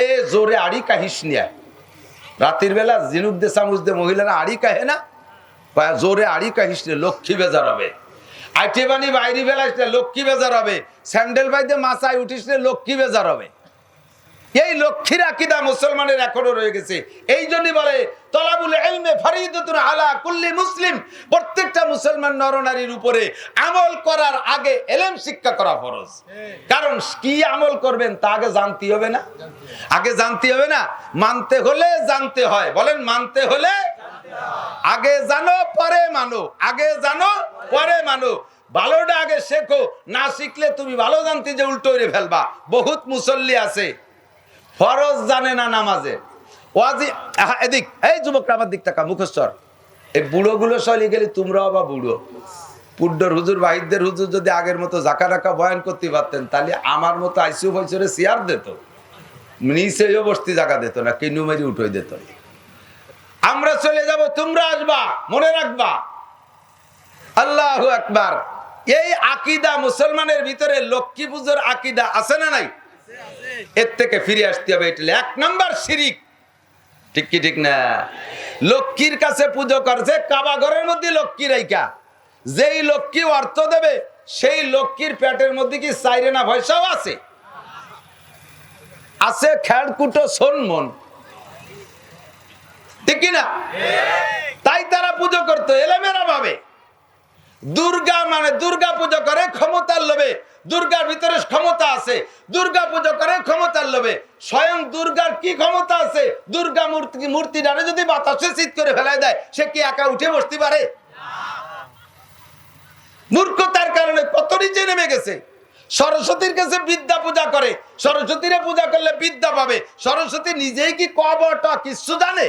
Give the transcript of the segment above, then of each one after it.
এ জোরে আড়ি কাহিস নিয়া। রাতের বেলা জিনুক দে চামুচ দে মহিলারা আড়ি কাহে না? জোরে আড়ি কাহিস নিয়ে লক্ষ্মী বেজার হবে। আইটে বানি বাইরি বেলা লক্ষ্মী বেজার হবে। স্যান্ডেল বাইতে মাথায় উঠিস লক্ষ্মী বেজার হবে। এই লক্ষ্মীর আকিদা মুসলমানের এখনও রয়ে গেছে। এই জন্যই বলে, তলাবুল এলমে ফরিদতুন আলা কুল্লি মুসলিম। প্রত্যেকটা মুসলমান নরনারীর উপরে আমল করার আগে এলেম শিক্ষা করা ফরজ। কারণ কি আমল করবেন তা আগে জানতে হবে না। আগে জানতে হবে না, মানতে হলে জানতে হয়। বলেন, মানতে হলে আগে জানো, পরে মানো। আগে জানো, পরে মানো। ভালোটা আগে শেখো, না শিখলে তুমি ভালো জানতে যে উল্টো ফেলবা। বহুত মুসল্লি আছে। ফরজ জানে না নামাজে। ওয়াজি এদিক, এই যুবকরা আমার দিক টাকা মুখস্থর এই বুড়ো গুলো চলে গেলে তোমরাও বা বুড়ো। পুড্ডর হুজুর বাহিদদের হুজুর যদি আগের মতো জাকা রাখা বয়ান করতে পারতেন, তাহলে আমার মতো আইসিউ বছরে চেয়ার দিত। নিচেও বসতে জায়গা দিত না কিনু মেরি উঠোই দিত। আমরা চলে যাব, তোমরা আসবা, মনে রাখবা। আল্লাহ একবার এই আকিদা মুসলমানের ভিতরে লক্ষ্মী পুজোর আকিদা আছে না নাই? এর থেকে ফিরে আসতে হবে, এটা এক নাম্বার শিরিক। ঠিক কি, ঠিক না? লক্ষ্মীর কাছে পুজো করছে, কাবা মধ্যে লক্ষ্মী রাইকা যেই লক্ষ্মী অর্থ দেবে, সেই লক্ষ্মীর পেটের মধ্যে কি চাইরে না পয়সাও আছে? আছে খেড়কুটো সন্মন। ঠিক কি না? তাই তারা পুজো করতো এলেমেরা ভাবে। দুর্গা মানে দুর্গা পুজো করে ক্ষমতার লোভে। দুর্গার ভিতরে ক্ষমতা আছে। দুর্গা পুজো করে ক্ষমতার লোভে। স্বয়ং দুর্গার কি ক্ষমতা আছে? দুর্গা মূর্তি মূর্তি মূর্তিটারে যদি বাতাসে শীত করে ফেলায় দেয়, সে কি একা উঠে বসতে পারে? মূর্খতার কারণে কত নিচে নেমে গেছে। সরস্বতীর কাছে বিদ্যা পূজা করে। সরস্বতীরে পূজা করলে বিদ্যা পাবে। সরস্বতী নিজেই কি কবটা কিছু জানে?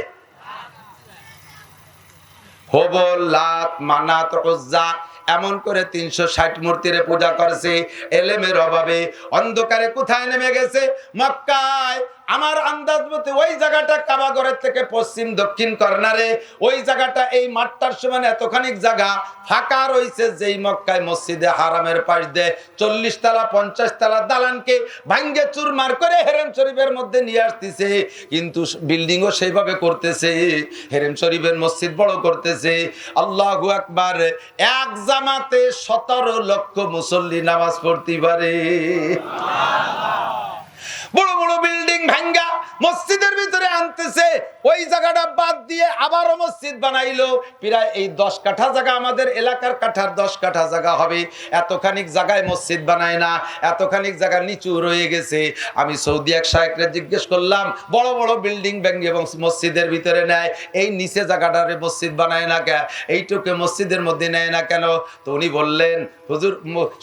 হবল লাত মানাত উজ্জা। এমন করে তিনশো ষাট মূর্তিরে পূজা করছে। এলেমের অভাবে অন্ধকারে কোথায় নেমে গেছে? মক্কায়। আমার আন্দাজ মতে ওই জায়গাটা কাবাগরের থেকে পশ্চিম, দক্ষিণ কর্নারে। ওই জায়গাটা এই মাঠটার সমান এতখানি জায়গা। ফাঁকা রয়েছে যেই মক্কায় মসজিদে হারামের পাশ দিয়ে চল্লিশ তালা পঞ্চাশ তালা দালানকে ভাঙ্গে চুরমার করে হেরেম শরীফের মধ্যে নিয়ে আসতেছে। কিন্তু বিল্ডিংও সেইভাবে করতেছে, হেরেম শরীফের মসজিদ বড় করতেছে। আল্লাহ আকবার, এক জামাতে সতেরো লক্ষ মুসল্লি নামাজ পড়তে পারে। বড় বড় বিল্ডিং ভাঙ্গা, মসজিদের ভিতরে আনতেছে। ওই জায়গাটা বাদ দিয়ে আবারও মসজিদ বানাইলো। প্রায় এই দশ কাঠা জায়গা আমাদের এলাকার কাঠার দশ কাঠা জায়গা হবে। এতখানিক জায়গায় মসজিদ বানায় না, এতখানিক জায়গা নিচু রয়ে গেছে। আমি সৌদি এক সাহেবকে জিজ্ঞেস করলাম, বড় বড় বিল্ডিং ভেঙ্গে এবং মসজিদের ভিতরে নেয়, এই নিচে জায়গাটারে মসজিদ বানায় না কেন এইটুকু মসজিদের মধ্যে নেয় না কেন? তো উনি বললেন, হুজুর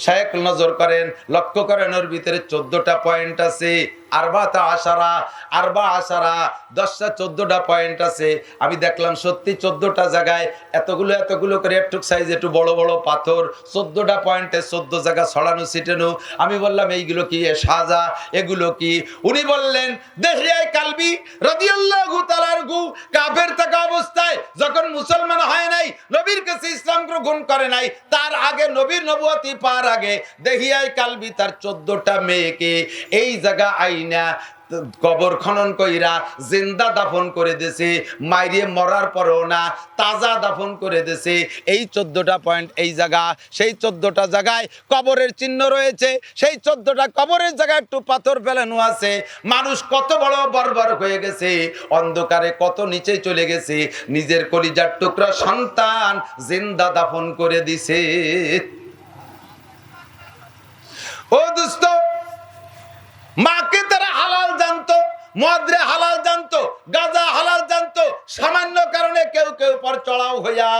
শায়েক নজর করেন, লক্ষ্য করেন ওর ভিতরে চোদ্দটা পয়েন্ট আছে। আরবাতা আশারা, আরবা আশারা, দশটা চোদ্দটা পয়েন্ট আছে। আমি দেখলাম সত্যি চোদ্দটা জায়গায় এতগুলো এতগুলো করে একটু সাইজ একটু বড় বড় পাথর, চোদ্দটা পয়েন্টে চোদ্দ জায়গা ছড়ানো, ছিটানো। আমি বললাম, এইগুলো কি এ সাজা? এগুলো কি? উনি বললেন দেখিয়ায় কালবি রাদিয়াল্লাহু তাআলার গু কাফের থাকা অবস্থায় যখন মুসলমান হয় নাই, নবীর কাছে ইসলাম গ্রহণ করে নাই, তার আগে নবীর নবুয়তি পার আগে দেখিয়ায় কালবি তার চোদ্দটা মেয়েকে। এই জায়গা আইনা কবর খনন কইরা জিন্দা দাফন করে দেছে, মাইরে মরার পরেও না, তাজা দাফন করে দেছে। এই চোদ্দটা পয়েন্ট এই জায়গা, সেই চোদ্দটা জায়গায় কবরের চিহ্ন রয়েছে, সেই চোদ্দটা কবরের জায়গায় একটু পাথর ফেলানো আছে। মানুষ কত বড় বর্বর হয়ে গেছে, অন্ধকারে কত নিচে চলে গেছে, নিজের কলিজার টুকরা সন্তান জিন্দা দাফন করে দিছে। ও দুস্থ মাকে তারা হালাল জানতো, মদ্রে হালাল জানতো, গাজা হালাল জানতো। সামান্য কারণে কেউ কেউ পর চড়াও হইয়া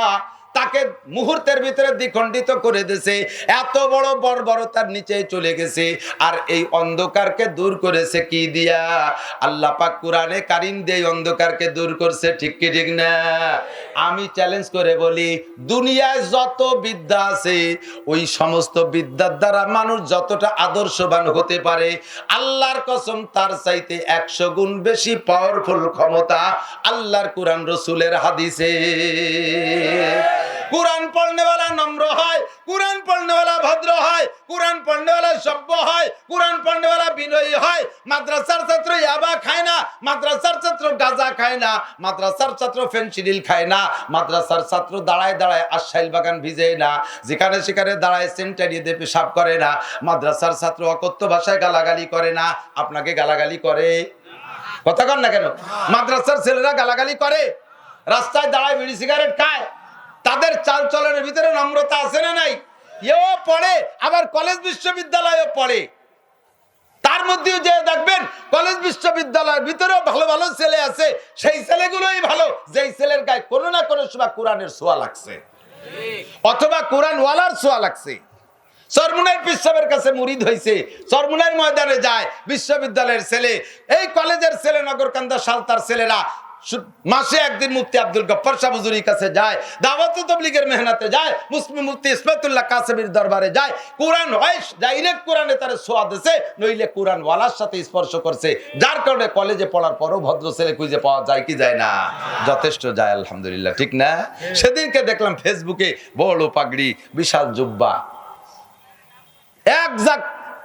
তাকে মুহূর্তের ভিতরে দ্বিখণ্ডিত করে দিয়েছে এত বড় বর্বরতার নিচে চলে গেছে। আর এই অন্ধকারকে দূর করেছে কি দিয়া? আল্লাহ পাক কোরআনে কারিম দিয়ে অন্ধকারকে দূর করছে, ঠিক কি ঠিক না? আমি চ্যালেঞ্জ করে বলি, দুনিয়ায় যত বিদ্যা আছে, ওই সমস্ত বিদ্যার দ্বারা মানুষ যতটা আদর্শবান হতে পারে, আল্লাহর কসম তার চাইতে একশো গুণ বেশি পাওয়ারফুল ক্ষমতা আল্লাহর কোরআন রসুলের হাদিসে। কোরআন পড়নেওয়ালা নম্র হয়, কোরআন পড়নেওয়ালা ভদ্র হয়, কোরআন পড়নেওয়ালা সভ্য হয়, কোরআন পড়নেওয়ালা বিনয়ী হয়। মাদ্রাসার ছাত্র ইয়াবা খায় না, মাদ্রাসার ছাত্র গাঁজা খায় না, মাদ্রাসার ছাত্র ফেন্সিডিল খায় না, মাদ্রাসার ছাত্র দাঁড়ায় দাঁড়ায় আশাইল বাগান ভিজে না, যেখানে সেখানে দাঁড়ায় সেন্টারি দিয়ে পেশাব করে না, মাদ্রাসার ছাত্র অকথ্য ভাষায় গালাগালি করে না, আপনাকে গালাগালি করে? কথা কন না কেন? মাদ্রাসার ছেলেরা গালাগালি করে, রাস্তায় দাঁড়ায় বিড়ি সিগারেট খায়। তাদের চাল চলনের ভিতরে নম্রতা আছে না নাই? এও পড়ে, আবার কলেজ বিশ্ববিদ্যালয়েও পড়ে। তার মধ্যেও যে দেখবেন, কলেজ বিশ্ববিদ্যালয়ের ভিতরেও ভালো ভালো ছেলে আছে, সেই ছেলেগুলোই ভালো। যেই ছেলের গায়ে কোনো না কোনো সময় কোরআনের ছোঁয়া লাগছে। অথবা কোরআন ওয়ালার ছোঁয়া লাগছে। সরমুনাই পিসাবের কাছে মুরিদ হয়েছে সরমুনাই ময়দানে যায় বিশ্ববিদ্যালয়ের ছেলে। এই কলেজের ছেলে নগরকান্দা সালতার ছেলেরা মাসে একদিন মুফতি আব্দুল গফর শাহ কাছে যায় দাওয়াত তবলিগের মেহনতে যায়, মুসলিম মুফতি ইসমাতুল্লাহ কাসেমির দরবারে যায়, কোরআন হয় ডাইরেক্ট কোরআনে তার সোয়া দিছে, নইলে কোরআন ওয়ালার সাথে স্পর্শ করছে। যার কারণে কলেজে পড়ার পরও ভদ্র ছেলে খুঁজে পাওয়া যায় কি যায় না? যথেষ্ট যায়, আলহামদুলিল্লাহ, ঠিক না? সেদিনকে দেখলাম ফেসবুকে বড় পাগড়ি, বিশাল জুব্বা। এক যাক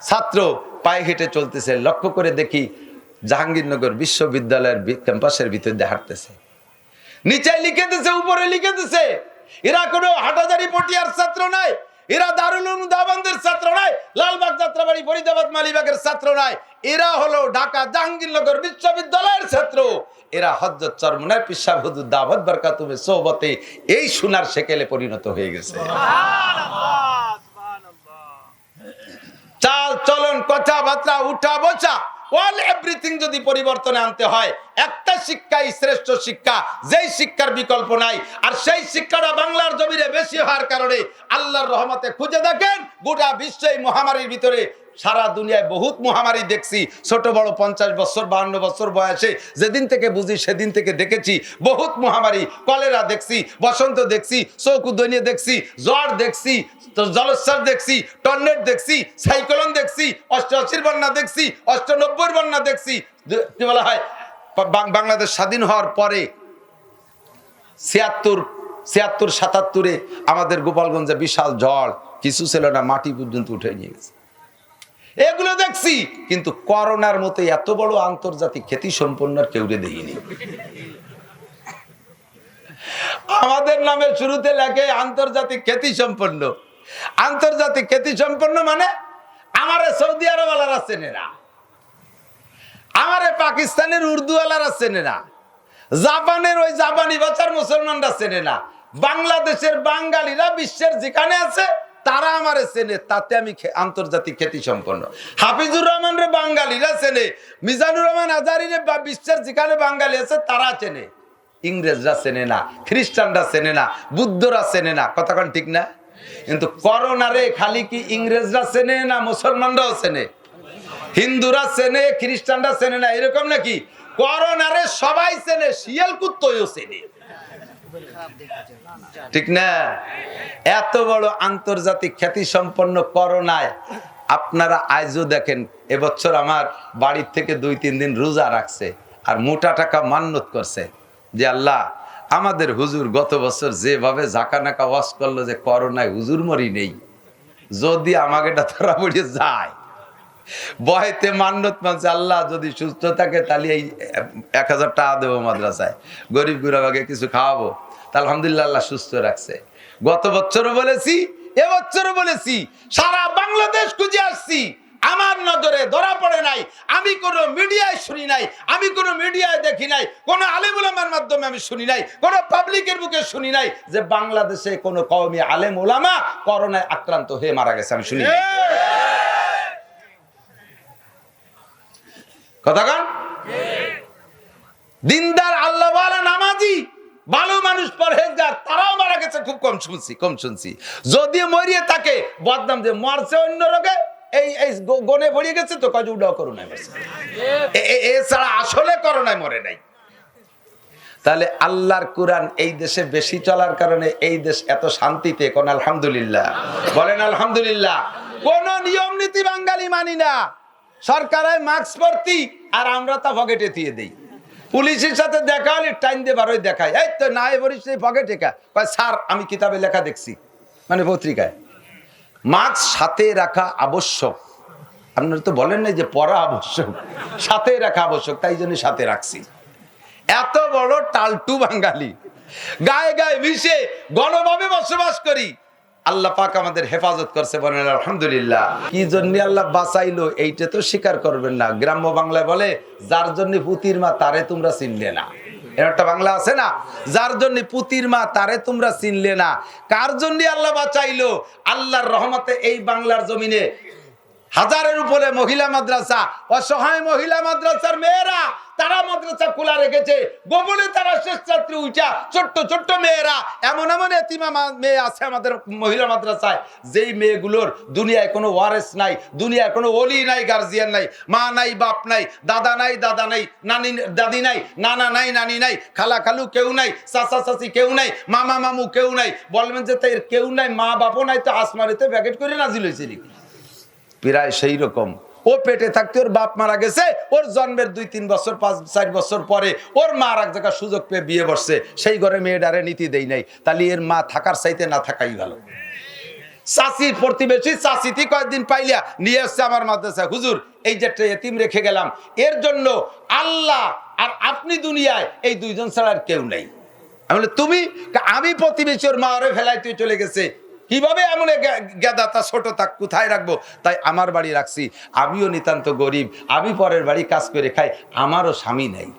ছাত্র পায়ে হেঁটে চলতেছে, লক্ষ্য করে দেখি জাহাঙ্গীরনগর বিশ্ববিদ্যালয়ের ক্যাম্পাসের ভিতর দিয়ে হাঁটতেছে। নিচে লিখে দিছে উপরে লিখে দিছে। এরা কোনো হাটাজারি পটিয়ার ছাত্র নাই এরা দারুল উলুম ছাত্র নাই লালবাগ যাত্রাবাড়ি ফরিদাবাদ মালিবাগের ছাত্র নাই এরা হলো ঢাকা জাহাঙ্গীরনগর বিশ্ববিদ্যালয়ের ছাত্র। এরা হজরত চরমনায় পিসা হুজুর দাওয়াত বরকাতুমে সোহবতে এই সোনার সেকেলে পরিণত হয়ে গেছে। চাল চলন কথাবার্তা উঠা বসা অল এভরিথিং যদি পরিবর্তনে আনতে হয়, একটা শিক্ষাই শ্রেষ্ঠ শিক্ষা, যেই শিক্ষার বিকল্প নাই। আর সেই শিক্ষাটা বাংলার জমিরে বেশি হওয়ার কারণে আল্লাহর রহমতে খুঁজে দেখেন, গোটা বিশ্বে মহামারীর ভিতরে সারা দুনিয়ায় বহুত মহামারী দেখছি। ছোট বড় পঞ্চাশ বছর, বাহান্ন বছর বয়সে যেদিন থেকে বুঝি সেদিন থেকে দেখেছি বহুত মহামারী। কলেরা দেখছি, বসন্ত দেখছি চৌকুদনীয় দেখছি, জ্বর দেখছি জলস্বর দেখছি টর্নেট দেখছি, সাইক্লোন দেখছি অষ্ট অষ্টআশির বন্যা দেখছি অষ্টানব্বই বন্যা দেখছি। কি বলা হয়? বাংলাদেশ স্বাধীন হওয়ার পরে ছিয়াত্তর ছিয়াত্তর, সাতাত্তরে আমাদের গোপালগঞ্জে বিশাল ঝড়, কিছু ছিল না, মাটি পর্যন্ত উঠে নিয়ে গেছে। এগুলো দেখছি। কিন্তু করোনার মতো এত বড় আন্তর্জাতিক খ্যাতি সম্পন্ন আর কেউ দেখিনি। আমাদের নামে শুরুতে লেখে আন্তর্জাতিক খ্যাতি সম্পন্ন আন্তর্জাতিক খ্যাতি সম্পন্ন মানে আমারে সৌদি আরব আলারা না। আমারে পাকিস্তানের উর্দু আলারা না। জাপানের ওই জাপানি বাচ্চার মুসলমানরা চেনে না। বাংলাদেশের বাঙালিরা বিশ্বের যেখানে আছে তারা আমারে চেনে, তাতে আমি আন্তর্জাতিক খ্যাতি সম্পন্ন। হাফিজুর রহমান রে বাঙালিরা চেনে, মিজানুর রহমান আজারি রে বা বিশ্বের যেখানে বাঙালি আছে তারা চেনে। ইংরেজরা চেনে না, খ্রিস্টানরা চেনে না, বুদ্ধরা চেনে না কথাক্ষণ ঠিক না? কিন্তু করোনারে খালি কি ইংরেজরা চেনে না, মুসলমানরাও চেনে? হিন্দুরা চেনে, খ্রিস্টানরা চেনে না, এরকম নাকি? করোনারে সবাই চেনে শিয়াল কুত্তও চেনে। ঠিক না? এত বড় আন্তর্জাতিক খ্যাতি সম্পন্ন করোনায় আপনারা আজও দেখেন, এবছর আমার বাড়ির থেকে দুই, তিন দিন রোজা রাখছে আর মোটা টাকা মান্যত করছে যে আল্লাহ, আমাদের হুজুর গত বছর যেভাবে নাকা ওয়াশ করল যে করোনায় হুজুর মরি নেই, যদি আমাকে এটা ধরা পড়ে যায়। বয়তে মান্যত মানছে আল্লাহ যদি সুস্থ থাকে তাহলে এই এক হাজার টাকা দেবো মাদ্রাসায়। গরিব গুরাবাকে কিছু খাওয়াবো। তা আলহামদুলিল্লাহ আল্লাহ সুস্থ রাখছে। গত বছরও বলেছি এবছরও বলেছি, সারা বাংলাদেশ খুঁজে আসছি। আমার নজরে ধরা পড়ে নাই, আমি কোনো মিডিয়ায় শুনি নাই, আমি কোনো মিডিয়ায় দেখি নাই, কোনো আলেমুলামার মাধ্যমে আমি শুনি নাই, কোনো পাবলিকের বুকে শুনি নাই যে বাংলাদেশে কোনো কওমি আলেম ওলামা করোনায় আক্রান্ত হয়ে মারা গেছে, আমি শুনি কথা দিনদার আল্লাহ নামাজি, ভালো মানুষ পরহেজগার, তারাও মারা গেছে, খুব কম শুনছি কম শুনছি। যদিও মরিয়ে থাকে, বদনাম যে মরছে অন্য রোগে, এই এই গনে ভরিয়ে গেছে তো কাজ উডাও এ- এ- এছাড়া আসলে করোনায় মরে নাই। তাহলে আল্লাহর কোরআন এই দেশে বেশি চলার কারণে এই দেশ এত শান্তিতে, কোন আলহামদুলিল্লাহ। বলেন আলহামদুলিল্লাহ। কোন নিয়ম নীতি বাঙালি মানি না। সরকার মাস্ক ভর্তি আর আমরা তা পকেটে দিয়ে দেই। পুলিশের সাথে দেখা হলে টাইম দিয়ে বারোই দেখায়। এই তো না বলিস পকেটে কা। স্যার, আমি কিতাবে লেখা দেখছি। মানে পত্রিকায়। মাস্ক সাথে রাখা আবশ্যক। আপনারা তো বলেন না যে পড়া আবশ্যক। সাথে রাখা আবশ্যক, তাই জন্য সাথে রাখছি। এত বড় টালটু বাঙালি। গায়ে গায়ে মিশে গণভাবে বসবাস করি। আল্লাহ পাক আমাদের হেফাজত করছে, বলেন আলহামদুলিল্লাহ। কি জন্য আল্লাহ বাঁচাইলো, এইটা তো স্বীকার করবেন না। গ্রাম্য বাংলায় বলে, যার জন্য পুতির মা, তারে তোমরা চিনলে না। একটা বাংলা আছে না? যার জন্য পুতির মা, তারে তোমরা চিনলে না। কার জন্য আল্লাহ বাঁচাইলো? আল্লাহর রহমতে এই বাংলার জমিনে হাজারের উপরে মহিলা মাদ্রাসা, অসহায় মহিলা মাদ্রাসার মেয়েরা তারা মাদ্রাসা খোলা রেখেছে। গোপনে তারা শেষ উঠা ছোট্ট ছোট্ট মেয়েরা, এমন এমন এতিমা মেয়ে আছে আমাদের মহিলা মাদ্রাসায়। যেই মেয়েগুলোর দুনিয়ায় কোনো ওয়ারেস নাই দুনিয়ায় কোনো অলি নাই গার্জিয়ান নাই, মা নাই, বাপ নাই, দাদা নাই দাদা নাই, নানি, দাদি নাই, নানা নাই, নানি নাই, খালা খালু কেউ নাই, চাচা চাচি কেউ নাই, মামা মামু কেউ নাই। বলবেন যে তাই কেউ নাই, মা বাপও নাই, তো আসমারিতে প্যাকেট করে নাজিল হয়েছে প্রায় সেই রকম। ও পেটে থাকতে ওর বাপ মারা গেছে ওর জন্মের দুই তিন বছর পাঁচ চার বছর পরে ওর মা আর এক জায়গায় সুযোগ পেয়ে বিয়ে বসছে। সেই ঘরে মেয়েটারে নীতি দেই নাই। তাহলে এর মা থাকার চাইতে না থাকাই ভালো। চাষির প্রতিবেশী চাষিতি কয়েকদিন পাইলিয়া নিয়ে আসছে আমার মাদ্রাসা হুজুর এই যে একটা এতিম রেখে গেলাম। এর জন্য আল্লাহ আর আপনি দুনিয়ায় এই দুইজন ছাড়া আর কেউ নেই। আমি বলি, তুমি আমি প্রতিবেশী ওর মা ওরে ফেলাই তুই চলে গেছে। কীভাবে এমন গেদা তা ছোট তা কোথায় রাখব? তাই আমার বাড়ি রাখছি। আমিও নিতান্ত গরিব। আমি পরের বাড়ি কাজ করে খাই। আমারও স্বামী নেই।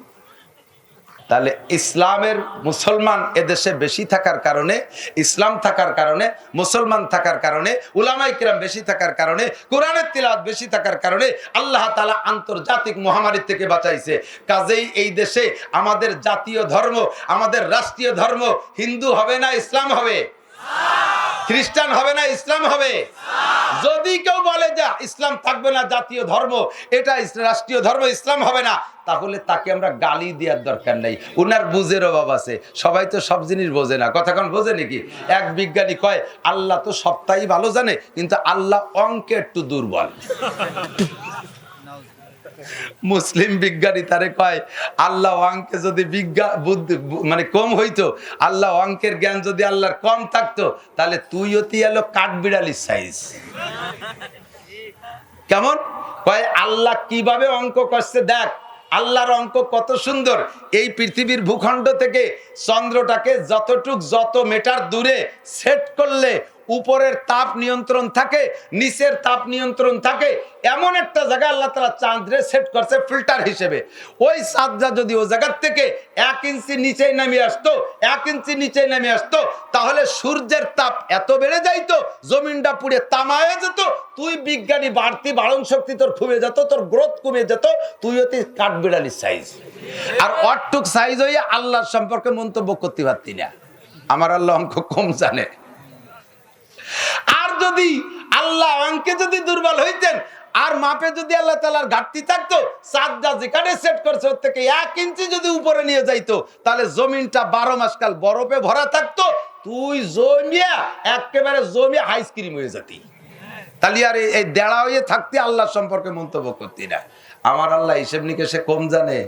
তাহলে ইসলামের মুসলমান এদেশে বেশি থাকার কারণে, ইসলাম থাকার কারণে, মুসলমান থাকার কারণে উলামাই কিরাম বেশি থাকার কারণে, কোরআনের তিলাওয়াত বেশি থাকার কারণে আল্লাহ তালা আন্তর্জাতিক মহামারীর থেকে বাঁচাইছে। কাজেই এই দেশে আমাদের জাতীয় ধর্ম, আমাদের রাষ্ট্রীয় ধর্ম হিন্দু হবে না ইসলাম হবে? খ্রিস্টান হবে না, ইসলাম হবে। যদি কেউ বলে যে ইসলাম থাকবে না, জাতীয় ধর্ম, এটা রাষ্ট্রীয় ধর্ম, ইসলাম হবে না, তাহলে তাকে আমরা গালি দেওয়ার দরকার নেই। উনার বুঝের অভাব আছে। সবাই তো সব জিনিস বোঝে না। কথাক্ষণ বোঝে নাকি? এক বিজ্ঞানী কয়, আল্লাহ তো সবটাই ভালো জানে, কিন্তু আল্লাহ অঙ্কে একটু দুর্বল। মুসলিম বিজ্ঞানী তারে কয়, আল্লাহ অঙ্কে যদি বিজ্ঞা, বুদ্ধি মানে কম হইতো, আল্লাহ অঙ্কের জ্ঞান যদি আল্লাহর কম থাকতো, তাহলে তুই অতি এলো কাঠবিড়ালির সাইজ কেমন? কয়, আল্লাহ কীভাবে অঙ্ক করছে দেখ, আল্লাহর অঙ্ক কত সুন্দর। এই পৃথিবীর ভূখণ্ড থেকে চন্দ্রটাকে যতটুক যত মিটার দূরে সেট করলে উপরের তাপ নিয়ন্ত্রণ থাকে, নিচের তাপ নিয়ন্ত্রণ থাকে। এমন একটা জায়গায় আল্লাহ তালা চাঁদরে সেট করছে ফিল্টার হিসেবে। ওই চাঁদটা যদি ও জায়গার থেকে এক ইঞ্চি নিচে নামে আসতো, এক ইঞ্চি নিচে নামে আসতো, তাহলে সূর্যের তাপ এত বেড়ে যাইতো, জমিনটা পুড়ে তামায় যেত, তুই বিজ্ঞানী বাড়তি বাড়ন শক্তি তোর কমে যেত, তোর গ্রোথ কমে যেত, তুই অতি কাঠবিড়ালির সাইজ আর অটুক সাইজ হয়ে আল্লাহর সম্পর্কে মন্তব্য করতে পারতি না। আমার আল্লাহ অঙ্ক কম জানে। আর যদি আল্লাহ অঙ্কে যদি দুর্বল হইতেন, আর মাপে যদি আল্লাহ তালার ঘাটতি থাকতো চাঁদটা যেখানে সেট করছে ওর থেকে এক ইঞ্চি যদি উপরে নিয়ে যাইতো, তাহলে জমিনটা বারো মাস কাল বরফে ভরা থাকতো। তুই জমিয়া, একেবারে জমিয়া আইসক্রিম হয়ে যেতি। তাহলে আর এই- দেড়া হয়ে থাকতে আল্লাহ সম্পর্কে মন্তব্য করতি না। আমার আল্লাহ হিসেব নিকেশে কম জানে।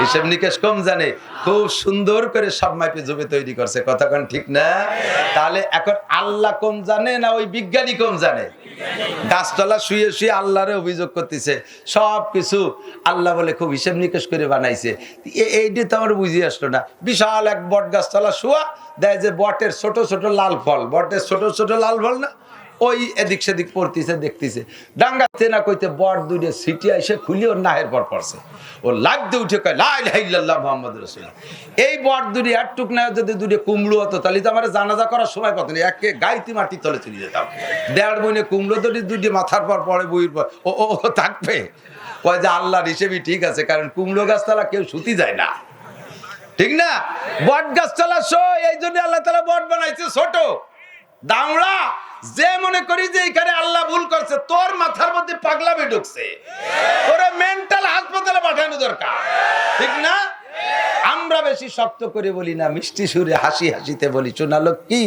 হিসেব নিকেশ কম জানে। খুব সুন্দর করে সব মাইপে জমি তৈরি করছে। কথাক্ষণ ঠিক না? তাহলে এখন আল্লাহ কম জানে না ওই বিজ্ঞানী কম জানে? গাছতলা শুয়ে শুয়ে আল্লাহরে অভিযোগ করতেছে। সব কিছু আল্লাহ বলে খুব হিসেব নিকেশ করে বানাইছে। এইটি তো আমার বুঝিয়ে আসলো না। বিশাল এক বট গাছতলা শুয়া, দেয় যে বটের ছোট ছোট লাল ফল। বটের ছোট ছোট লাল ফল না? ওই এদিক সেদিক পড়তেছে, দেখতেছে। ডাঙ্গাতে না কইতে বট দুইটা সিটি এসে খুলি ওর নাহের পর পড়ছে। ও লাগতে উঠে কয় লাই লাইল্লাহ মোহাম্মদ রসুল এই বট দুটি একটুক না, যদি দুটি কুমড়ো হতো, তাহলে তো আমার জানাজা করার সময় পাতো না একে গাইতি মাটি তলে চলে যেতাম। দেড় বইনে কুমড়ো দুটি দুটি মাথার পর পড়ে বইয়ের পর। ও ও ও থাকবে? কয় যে আল্লাহর হিসেবে ঠিক আছে, কারণ কুমড়ো গাছতলা কেউ সুতি যায় না। ঠিক না? বট গাছতলা শো এই জন্য আল্লাহ তালা বট বানাইছে ছোট। দামড়া যে মনে করি যে এখানে আল্লাহ ভুল করছে তোর মাথার মধ্যে পাগলামি ঢুকছে। ওরা মেন্টাল হাসপাতালে পাঠানো দরকার। ঠিক না? আমরা বেশি শক্ত করে বলি না, মিষ্টি সুরে হাসি হাসিতে বলি চুনালো কি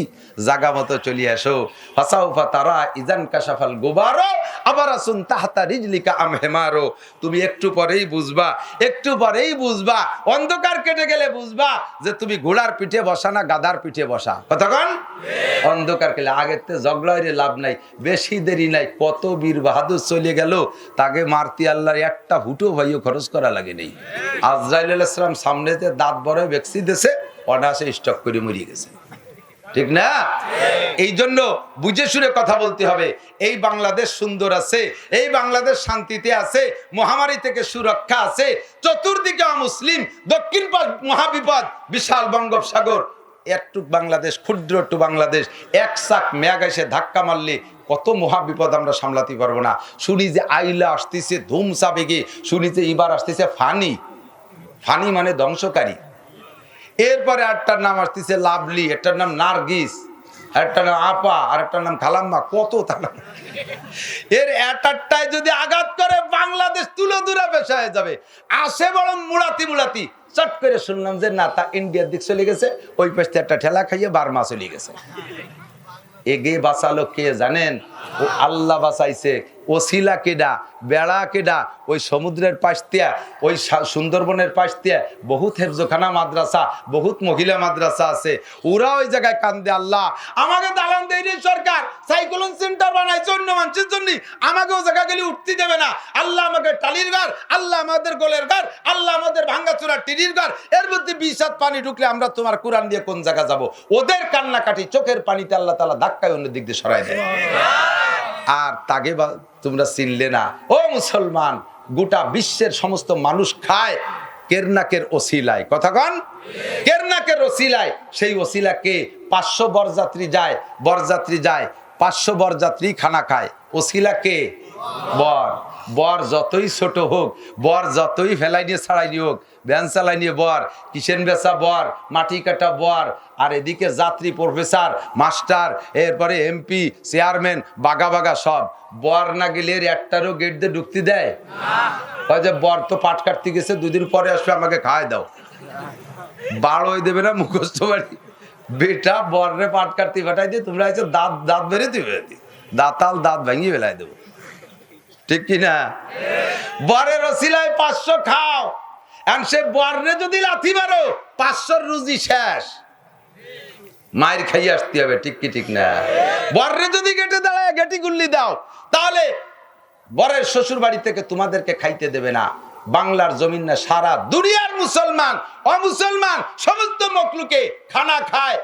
জাগা মতো চলে আসো। ফাসাউফা তারা ইজান কাশাফাল গোবারো, আবার আসুন তাহাতা রিজলিকা আম হেমারো তুমি একটু পরেই বুঝবা, একটু পরেই বুঝবা, অন্ধকার কেটে গেলে বুঝবা যে তুমি ঘোড়ার পিঠে বসা না গাদার পিঠে বসা। কতক্ষণ অন্ধকার কেলে আগের তে জগলয়ের লাভ নাই, বেশি দেরি নাই, কত বীর বাহাদুর চলে গেল, তাকে মারতি আল্লাহর একটা হুটো ভাইও খরচ করা লাগে নেই। আজরাইল ইসলাম সামনে যে দাঁত বড় বেক্সি দেশে অনাসে স্টক করে মরিয়ে গেছে। ঠিক না? এই জন্য বুঝে শুনে কথা বলতে হবে, এই বাংলাদেশ সুন্দর আছে, এই বাংলাদেশ শান্তিতে আছে, মহামারী থেকে সুরক্ষা আছে, চতুর্দিকে মুসলিম দক্ষিণ মহাবিপদ, বিশাল বঙ্গোপসাগর। একটুক বাংলাদেশ, ক্ষুদ্র একটু বাংলাদেশ, এক চাক মেঘ এসে ধাক্কা মারলে কত মহাবিপদ আমরা সামলাতে পারব না। শুনি যে আইলা আসতেছে, ধুমসা বেগে, শুনি যে এবার আসতেছে ফানি। ফানি মানে ধ্বংসকারী। এরপরে আটটার নাম আসতেছে লাভলি, একটার নাম নার্গিস একটার নাম আপা আর একটার নাম খালাম্মা, কত তার। এর এটারটায় যদি আঘাত করে, বাংলাদেশ তুলে দূরে হয়ে যাবে। আসে বড় মুড়াতি মুড়াতি চট করে শুনলাম যে না, তা ইন্ডিয়ার দিক চলে গেছে, ওই পাশে একটা ঠেলা খাইয়ে বার্মা চলে গেছে। এগে বাঁচালো কে জানেন? ও আল্লাহ বাঁচাইছে। ওসিলা কেডা, বেড়া কেডা, ওই সমুদ্রের পাশ দিয়া, ওই সুন্দরবনের পাশ দিয়া বহুত হেফজোখানা মাদ্রাসা, বহুত মহিলা মাদ্রাসা আছে। ওরা ওই জায়গায় কান্দে, আল্লাহ, আমাকে দালান দেয় রে সরকার। সাইক্লোন সেন্টার বানাইছে অন্য মানুষের জন্য। আমাকে ও জায়গা গেলে উঠতে দেবে না। আল্লাহ আমাকে টালির ঘর, আল্লাহ আমাদের গোলের ঘর, আল্লাহ আমাদের ভাঙ্গাচুরা টিরির ঘর। এর মধ্যে বিষাদ পানি ঢুকলে আমরা তোমার কোরআন দিয়ে কোন জায়গা যাব? ওদের কান্নাকাটি চোখের পানিতে আল্লাহ তালা ধাক্কায় অন্য দিক দিয়ে সরাই দেয়। আর তাকে তোমরা চিনলে না। ও মুসলমান, গোটা বিশ্বের সমস্ত মানুষ খায় কেরনাকের ওসিলায়। কথা কন? কেরনাকের ওসিলায়। সেই ওসিলাকে পাঁচশো বরযাত্রী যায় বরযাত্রী যায়। পাঁচশো বর যাত্রী খানা খায়। ওসিলা কে? বর। বর যতই ছোট হোক, বর যতই ফেলাই নিয়ে ছাড়াই নিয়ে হোক ভ্যান চালাই নিয়ে বর কিষেন বেচা বর, মাটি কাটা বর, আর এদিকে যাত্রী, প্রফেসর, মাস্টার, এরপরে এমপি, চেয়ারম্যান বাগা বাগা সব। বর না গেলে এর একটারও গেট দিয়ে ঢুকতে দেয়? যে, বর তো পাট কাটতে গেছে, দুদিন পরে আসবে, আমাকে খাওয়াই দাও। বাড়োই দেবে না মুখস্থ বাড়ি। বেটা বররে পাট কাটতে ফাটাই দিয়ে তোমরা এসে দাঁত দাঁত বেরে দিবে দাঁতাল দাঁত ভেঙে বেলায় দেবো। ঠিক কি না? বরের রসিলায় পাঁচশো খাও, এখন সে বররে যদি লাথি মারো, পাঁচশোর রুজি শেষ। মায়ের খাইয়ে আসতে হবে, ঠিক কি, ঠিক না? বররে যদি গেটে দাঁড়ায়, গেটি গুল্লি দাও, তাহলে বরের শ্বশুর বাড়ি থেকে তোমাদেরকে খাইতে দেবে না। বাংলার জমিন না সারা দুনিয়ার মুসলমান অমুসলমান সমস্ত মকলুকে খানা খায়।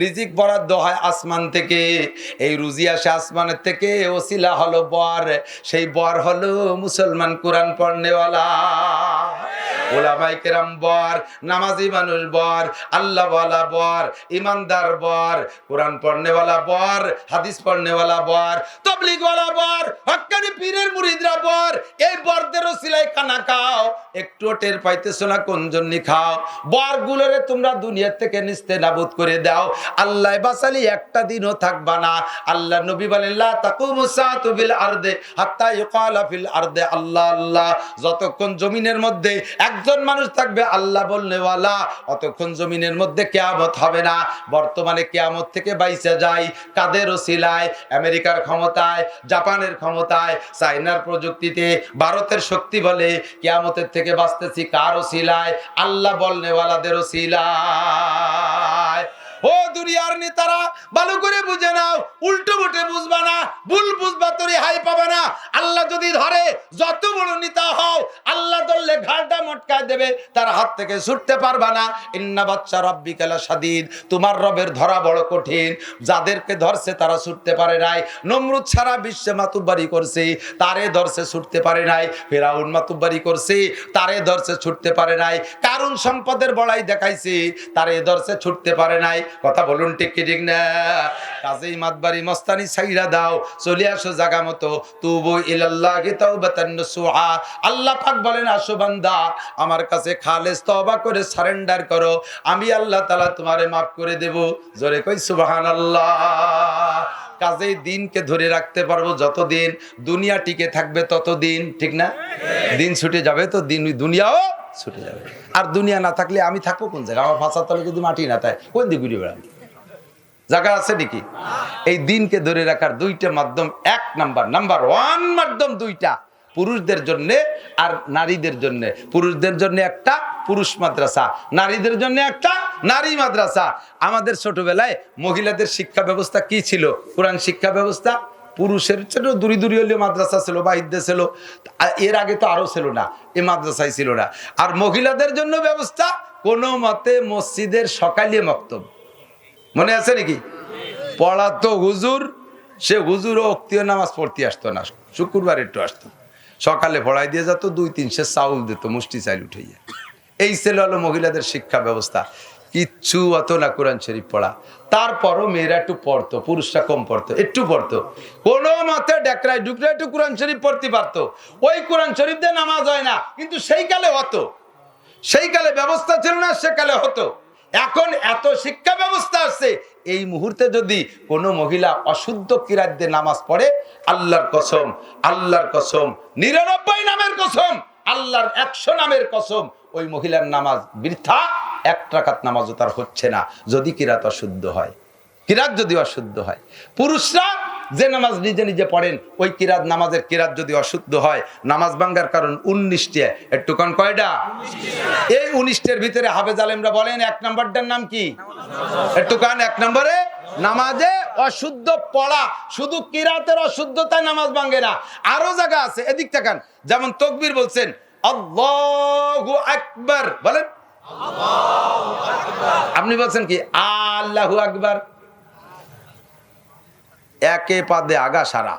রিজিক আসমান থেকে। এই রুজি আসে আসমানের থেকে। ওসিলা হলো বর। সেই বর হলো মুসলমান কোরআন পড়নেওয়ালা। ওলামাই বর, নামাজি মানুষ বর আল্লাহ বর, ইমানদার বর, কোরআন পড়নেওয়ালা বর, হাদিস পড়নেওয়ালা বর তবলিগ ওয়ালা বর হক্কানি পীরের মুরিদরা বর। এই বরদেরও সিলাই খানা খাও। একটু টের পাইতেছো না কোন জন্য খাও। বরগুলোরে তোমরা দুনিয়ার থেকে নিস্তে নাবুদ করে দাও। আল্লাহ বাসালি একটা দিনও থাকবা না। আল্লাহ নবী বলেন আল্লাহ আল্লাহ, যতক্ষণ জমিনের মধ্যে একজন মানুষ থাকবে, আল্লাহ বলনেওয়ালা অতক্ষণ জমিনের মধ্যে কেয়ামত হবে না। বর্তমানে কেয়ামত থেকে বাইসে যায় কাদের ওসিলায়? আমেরিকার ক্ষমতায়? জাপানের ক্ষমতায়? চাইনার প্রযুক্তিতে? ভারতের শক্তি বলে? কেয়ামতের থেকে বাঁচতেছি কার ওসিলায়? আল্লাহ বলনেওয়ালাদের ওসিলায় ও দুনিয়ার নেতারা, ভালো করে বুঝে নাও, উল্টো বুটে বুঝবা না, ভুল বুঝবা, তোর হাই পাবে না। আল্লাহ যদি ধরে, যত বড় নেতা হও, আল্লাহ ধরলে ঘাড়টা মটকায় দেবে, তার হাত থেকে ছুটতে পারবা না। ইন্না বাচ্চা রব্বি কেলা সাদিদ তোমার রবের ধরা বড় কঠিন। যাদেরকে ধরছে, তারা ছুটতে পারে নাই। নমরুদ ছাড়া বিশ্বে মাতুব্বারি করছে, তারে ধরছে, ছুটতে পারে নাই। ফেরাউন মাতুব্বারি করছে, তারে ধরছে, ছুটতে পারে নাই। কারণ সম্পদের বড়াই দেখাইছে, তারে ধরছে, ছুটতে পারে নাই। কথা বলুন ঠিক ঠিক না? কাজেই মাতবাড়ি মস্তানি ছাইরা দাও, চলে আসো জাগা মতো। তুবু ইলাল্লাহি তাওবাতান নসুহা। আল্লাহ পাক বলেন, আসো বান্দা, আমার কাছে খালেস তওবা করে সারেন্ডার করো। আমি আল্লাহ তালা তোমারে মাফ করে দেব। জোরে কই সুবহানাল্লাহ। কাজেই দিনকে ধরে রাখতে পারব যতদিন দুনিয়া টিকে থাকবে ততদিন, ঠিক না? দিন ছুটে যাবে তো দিন, দুনিয়াও ছুটে যাবে। আর দুনিয়া না থাকলে আমি থাকব কোন জায়গায়? আমার ফাঁসার তলে যদি মাটি না থাকে, কোন দিকে ঘুরে বেড়াবো? জায়গা আছে নাকি? এই দিনকে ধরে রাখার দুইটা মাধ্যম, এক নাম্বার নাম্বার ওয়ান মাধ্যম দুইটা। পুরুষদের জন্য আর নারীদের জন্য। পুরুষদের জন্য একটা পুরুষ মাদ্রাসা, নারীদের জন্য একটা নারী মাদ্রাসা। আমাদের ছোটবেলায় মহিলাদের শিক্ষা ব্যবস্থা কি ছিল? কোরআন শিক্ষা ব্যবস্থা? পুরুষের ছোট দূরি দূরি হলে মাদ্রাসা ছিল বাহিদ্যে ছিল। এর আগে তো আরও ছিল না, এ মাদ্রাসায় ছিল না। আর মহিলাদের জন্য ব্যবস্থা, কোনো মতে মসজিদের সকালে মক্তব্য মনে আছে নাকি? পড়াতো হুজুর, সে হুজুরও অক্তীয় নামাজ পড়তে আসতো না, শুক্রবার একটু আসতো। সকালে পড়াই দিয়ে যেত, দুই তিন সে চাউল দিত, মুষ্টি চাইল উঠাইয়া এই ছেলে হলো মহিলাদের শিক্ষা ব্যবস্থা। কিচ্ছু অত না কোরআন শরীফ পড়া। তারপরও মেয়েরা একটু পড়তো, পুরুষরা কম পড়তো, একটু পড়তো। কোনো মতে ডেকরায় ডুকরা একটু কোরআন শরীফ পড়তে পারতো। ওই কোরআন শরীফ দিয়ে নামাজ হয় না, কিন্তু সেই কালে হতো। সেই কালে ব্যবস্থা ছিল না সেকালে হতো। এখন এত শিক্ষা ব্যবস্থা আছে এই মুহূর্তে যদি কোনো মহিলা অশুদ্ধ কিরাদ্যে নামাজ পড়ে, আল্লাহর কসম আল্লাহর কসম, নিরানব্বই নামের কসম, আল্লাহর একশো নামের কসম, ওই মহিলার নামাজ বৃথা, এক টাকাত নামাজও তার হচ্ছে না। যদি কিরাত অশুদ্ধ হয়, কিরাত যদি অশুদ্ধ হয়, পুরুষরা যে নামাজ নিজে নিজে পড়েন, ওই কিরাত নামাজের কিরাত যদি অশুদ্ধ হয়, নামাজ ভাঙ্গার কারণ উনিশটি। একটু কন কয়টা? এই উনিশটের ভিতরে হাফেজ আলেমরা বলেন, এক নম্বরটার নাম কি? একটু কান, এক নম্বরে? নামাজে অশুদ্ধ পড়া, শুধু কিরাতের অশুদ্ধতায় নামাজ ভাঙ্গে না। আরও জায়গা আছে, এদিক তাকান। যেমন তকবির বলছেন আকবার। বলেন? আপনি বলছেন কি? আল্লাহু আকবার। একে পাদে আগা সারা।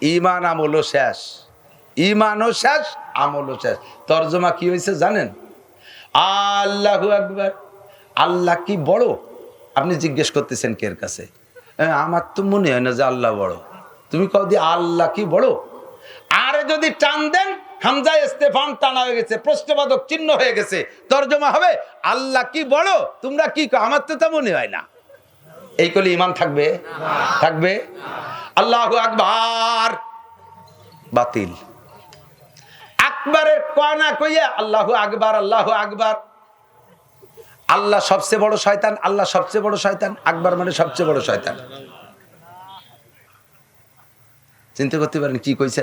ইমান, আমলও শেষ। ইমানও শেষ, আমলও শেষ। তর্জমা কি হয়েছে জানেন? আল্লাহ আকবার। আল্লাহ কি বড়? আপনি জিজ্ঞেস করতেছেন কের কাছে? আমার তো মনে হয় না যে আল্লাহ বড়। তুমি কও দি, আল্লাহ কি বড়? আরে যদি টান দেন, হামজা ইস্তেফান টানা হয়ে গেছে, প্রশ্নবাদক চিহ্ন হয়ে গেছে। তর্জমা হবে, আল্লাহ কি বড়? তোমরা কি? আমার তো তা মনে হয় না। এই করলে ইমান থাকবে? থাকবে? আল্লাহ আকবার। বাতিল। আকবরের কয়না কইয়া আল্লাহ আকবার আল্লাহ আকবার। আল্লাহ সবচেয়ে বড় শয়তান, আল্লাহ সবচেয়ে বড় শয়তান, আকবর মানে সবচেয়ে বড় শয়তান। চিন্তা করতে পারেন কি কইছে?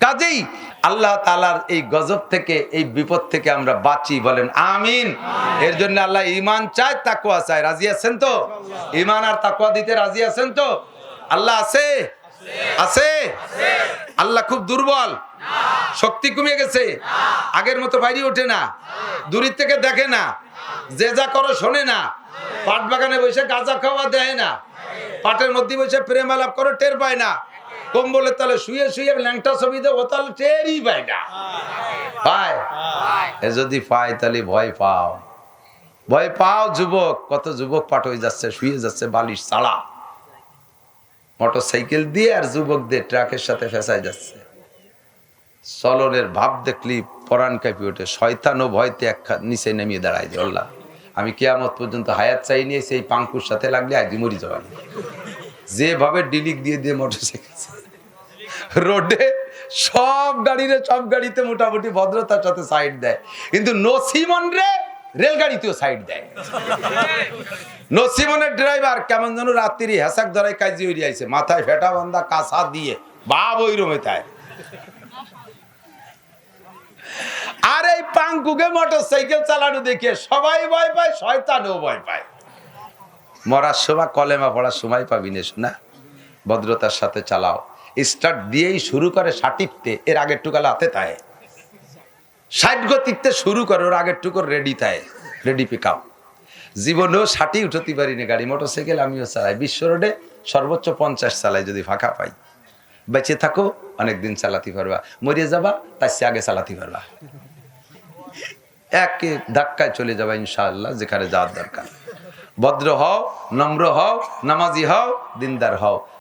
কাজেই আল্লাহ তালার এই গজব থেকে এই বিপদ থেকে আমরা বাঁচি বলেন আমিন। এর জন্য আল্লাহ ইমান চায় তাকুয়া চায়। রাজি আছেন তো? ইমান আর তাকুয়া দিতে রাজি আছেন তো? আল্লাহ আছে? আছে? আল্লাহ খুব দুর্বল। শক্তি কমে গেছে। আগের মতো বাইরে ওঠে না। দূরের থেকে দেখে না। যে যা করো শোনে না। পাট বাগানে বসে গাঁজা খাওয়া দেয় না। পাটের মধ্যে বসে প্রেম আলাপ করে টের পায় না। কম্বলের তালে শুয়ে শুয়ে ল্যাংটা ছবি দেয় ও তাহলে টেরই পায় না। পায়? এ যদি পায়, তাহলে ভয় পাও। ভয় পাও যুবক, কত যুবক পাঠ হয়ে যাচ্ছে, শুয়ে যাচ্ছে বালিশ ছাড়া। মোটর সাইকেল দিয়ে আর যুবকদের ট্রাকের সাথে ফেসায় যাচ্ছে। চলনের ভাব দেখলি, পরাণ কাঁপি ওঠে। শয়তান ও ভয়তে এক নিচে নেমিয়ে দাঁড়ায় যে, আল্লাহ, আমি কেয়ামত পর্যন্ত হায়াত চাই নিয়ে সেই পাঙ্কুর সাথে লাগলে আজ মরি যাওয়ার যেভাবে ডিলিক দিয়ে দিয়ে মোটর সাইকেল রোডে সব গাড়িরে, সব গাড়িতে মোটামুটি ভদ্রতার সাথে সাইড দেয়। কিন্তু নসিমন রে রেলগাড়িতেও সাইড দেয়। নসিমনের ড্রাইভার কেমন যেন রাত্রি হেসাক ধরাই কাজে হয়ে আইছে। মাথায় ফেটা বান্ধা কাঁসা দিয়ে বাব ওই রমে তাই আর এই পাঙ্কুকে মোটর সাইকেল চালানো দেখে সবাই ভয় পায়, শয়তানও ভয় পায়। মরার সময়, কলেমা পড়ার সময় পাবি না ভদ্রতার সাথে চালাও। স্টার্ট দিয়েই শুরু করে ষাটিপতে এর আগের টুকালে হাতে তাই ষাট গতিতে শুরু করে, ওর আগের টুকুর রেডি তাই রেডি পিক আপ জীবনেও ষাটি উঠতে পারি না গাড়ি মোটর সাইকেল আমিও চালাই। বিশ্ব রোডে সর্বোচ্চ পঞ্চাশ চালাই যদি ফাঁকা পাই। বেঁচে থাকো, অনেকদিন চালাতে পারবা। মরিয়ে যাবা, তার সে আগে চালাতে পারবা। একে ধাক্কায় চলে যাবা ইনশাআল্লাহ, যেখানে যাওয়ার দরকার। ভদ্র হও, নম্র হও, নামাজি হও, দিনদার হও।